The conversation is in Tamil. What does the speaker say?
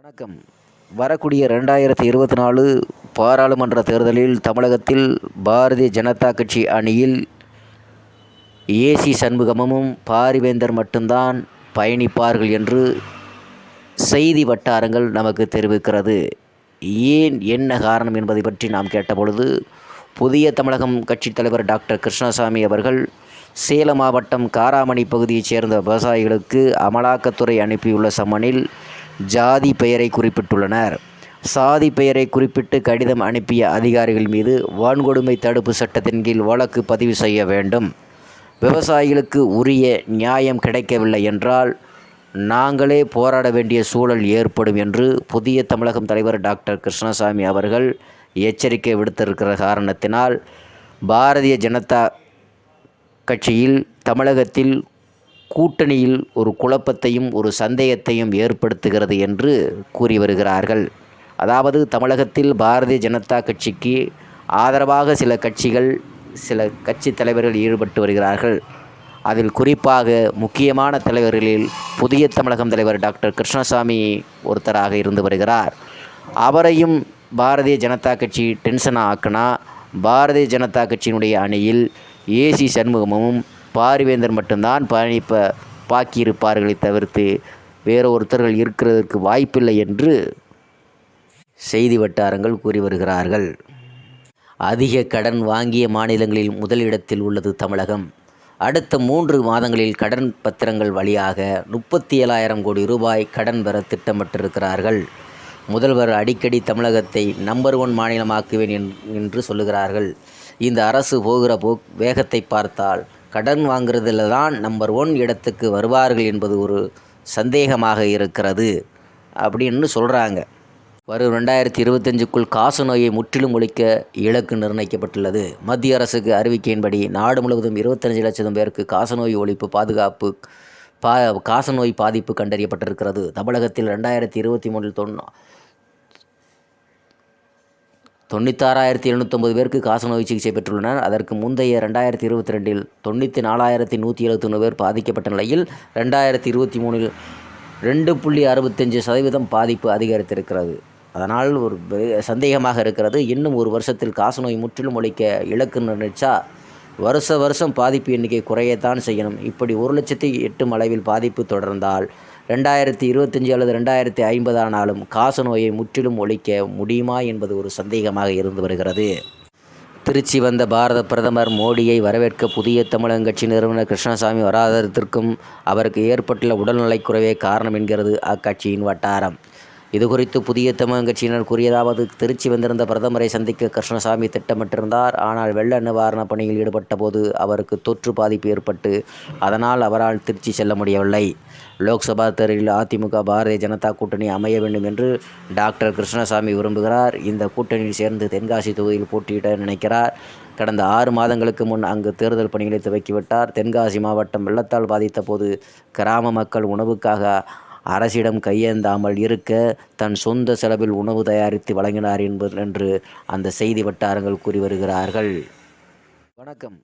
வணக்கம். வரக்கூடிய ரெண்டாயிரத்தி இருபத்தி நாலு பாராளுமன்ற தேர்தலில் தமிழகத்தில் பாரதிய ஜனதா கட்சி அணியில் ஏசி சண்முகமும் பாரிவேந்தர் மட்டும்தான் பயணிப்பார்கள் என்று செய்தி வட்டாரங்கள் நமக்கு தெரிவிக்கிறது. ஏன் என்ன காரணம் என்பதை பற்றி நாம் கேட்டபொழுது புதிய தமிழகம் கட்சித் தலைவர் டாக்டர் கிருஷ்ணசாமி அவர்கள் சேலம் மாவட்டம் காராமணி பகுதியைச் சேர்ந்த விவசாயிகளுக்கு அமலாக்கத்துறை அனுப்பியுள்ள சம்மனில் ஜாதி பெயரை குறிப்பிட்டுள்ளனர். சாதி பெயரை குறிப்பிட்டு கடிதம் அனுப்பிய அதிகாரிகள் மீது வான்கொடுமை தடுப்பு சட்டத்தின் கீழ் வழக்கு பதிவு செய்ய வேண்டும். விவசாயிகளுக்கு உரிய நியாயம் கிடைக்கவில்லை என்றால் நாங்களே போராட வேண்டிய சூழல் ஏற்படும் என்று புதிய தமிழகம் தலைவர் டாக்டர் கிருஷ்ணசாமி அவர்கள் எச்சரிக்கை விடுத்திருக்கிற காரணத்தினால் பாரதிய ஜனதா கட்சியில் தமிழகத்தில் கூட்டணியில் ஒரு குழப்பத்தையும் ஒரு சந்தேகத்தையும் ஏற்படுத்துகிறது என்று கூறி வருகிறார்கள். அதாவது தமிழகத்தில் பாரதிய ஜனதா கட்சிக்கு ஆதரவாக சில கட்சிகள் சில கட்சி தலைவர்கள் ஈடுபட்டு வருகிறார்கள். அதில் குறிப்பாக முக்கியமான தலைவர்களில் புதிய தமிழகம் தலைவர் டாக்டர் கிருஷ்ணசாமி ஒருத்தராக இருந்து வருகிறார். அவரையும் பாரதிய ஜனதா கட்சி டென்ஷன் ஆக்குனா பாரதிய ஜனதா கட்சியினுடைய அணியில் ஏசி சண்முகமும் பாரிவேந்தர் மட்டும்தான் பயணிப்ப பாக்கியிருப்பார்களை தவிர்த்து வேறு ஒருத்தர்கள் இருக்கிறதற்கு வாய்ப்பில்லை என்று செய்தி வட்டாரங்கள் கூறி வருகிறார்கள். அதிக கடன் வாங்கிய மாநிலங்களில் முதலிடத்தில் உள்ளது தமிழகம். அடுத்த மூன்று மாதங்களில் கடன் பத்திரங்கள் வழியாக முப்பத்தி ஏழாயிரம் கோடி ரூபாய் கடன் பெற திட்டமிட்டிருக்கிறார்கள். முதல்வர் அடிக்கடி தமிழகத்தை நம்பர் ஒன் மாநிலமாக்குவேன் என்று சொல்லுகிறார்கள். இந்த அரசு போகிற போக் வேகத்தை பார்த்தால் கடன் வாங்குறதுல தான் நம்பர் ஒன் இடத்துக்கு வருவார்கள் என்பது ஒரு சந்தேகமாக இருக்கிறது அப்படின்னு சொல்கிறாங்க வரும் ரெண்டாயிரத்தி இருபத்தஞ்சுக்குள் காச நோயை முற்றிலும் ஒழிக்க இலக்கு நிர்ணயிக்கப்பட்டுள்ளது. மத்திய அரசுக்கு அறிவிக்கையின்படி நாடு முழுவதும் இருபத்தஞ்சு லட்சம் பேருக்கு காசநோய் ஒழிப்பு பாதுகாப்பு பா காசநோய் பாதிப்பு கண்டறியப்பட்டிருக்கிறது. தமிழகத்தில் ரெண்டாயிரத்தி இருபத்தி மூணில் தொன் தொண்ணூத்தாறாயிரத்தி எழுநூத்தொம்பது பேருக்கு காசநோய் சிகிச்சை பெற்றுள்ளனர். அதற்கு முந்தைய ரெண்டாயிரத்தி இருபத்தி ரெண்டில் தொண்ணூற்றி நாலாயிரத்தி நூற்றி எழுபத்தொன்று பேர் பாதிக்கப்பட்ட நிலையில் ரெண்டாயிரத்தி இருபத்தி மூணில் ரெண்டு புள்ளி அறுபத்தஞ்சு சதவீதம் பாதிப்பு அதிகரித்திருக்கிறது. அதனால் ஒரு சந்தேகமாக இருக்கிறது. இன்னும் ஒரு வருஷத்தில் காசநோய் முற்றிலும் ஒழிக்க இலக்கு நிர்ணயிச்சா வருஷ வருஷம் பாதிப்பு எண்ணிக்கை குறையத்தான் செய்யணும். இப்படி ஒரு லட்சத்தி எட்டும் அளவில் பாதிப்பு தொடர்ந்தால் ரெண்டாயிரத்தி இருபத்தஞ்சி அல்லது ரெண்டாயிரத்தி ஐம்பது ஆனாலும் காசநோயை முற்றிலும் ஒழிக்க முடியுமா என்பது ஒரு சந்தேகமாக இருந்து வருகிறது. திருச்சி வந்த பாரத பிரதமர் மோடியை வரவேற்க புதிய தமிழக கட்சி நிறுவனர் கிருஷ்ணசாமி வராததற்கும் அவருக்கு ஏற்பட்டுள்ள உடல்நலைக்குறைவே காரணம் என்கிறது அக்கட்சியின் வட்டாரம். இதுகுறித்து புதிய தமிழக கட்சியினர் கூறியதாவது திருச்சி வந்திருந்த பிரதமரை சந்திக்க கிருஷ்ணசாமி திட்டமிட்டிருந்தார். ஆனால் வெள்ள நிவாரண பணியில் ஈடுபட்ட போது அவருக்கு தொற்று பாதிப்பு ஏற்பட்டு அதனால் அவரால் திருச்சி செல்ல முடியவில்லை. லோக்சபா தேர்தலில் அதிமுக பாரதிய ஜனதா கூட்டணி அமைய வேண்டும் என்று டாக்டர் கிருஷ்ணசாமி விரும்புகிறார். இந்த கூட்டணியில் சேர்ந்து தென்காசி தொகுதியில் போட்டியிட நினைக்கிறார். கடந்த ஆறு மாதங்களுக்கு முன் அங்கு தேர்தல் பணிகளை துவக்கிவிட்டார். தென்காசி மாவட்டம் வெள்ளத்தால் பாதித்த போது கிராம மக்கள் உணவுக்காக அரசிடம் கையேந்தாமல் இருக்க தன் சொந்த செலவில் உணவு தயாரித்து வழங்கினார் என்பது என்று அந்த செய்தி வட்டாரங்கள் கூறி வருகிறார்கள். வணக்கம்.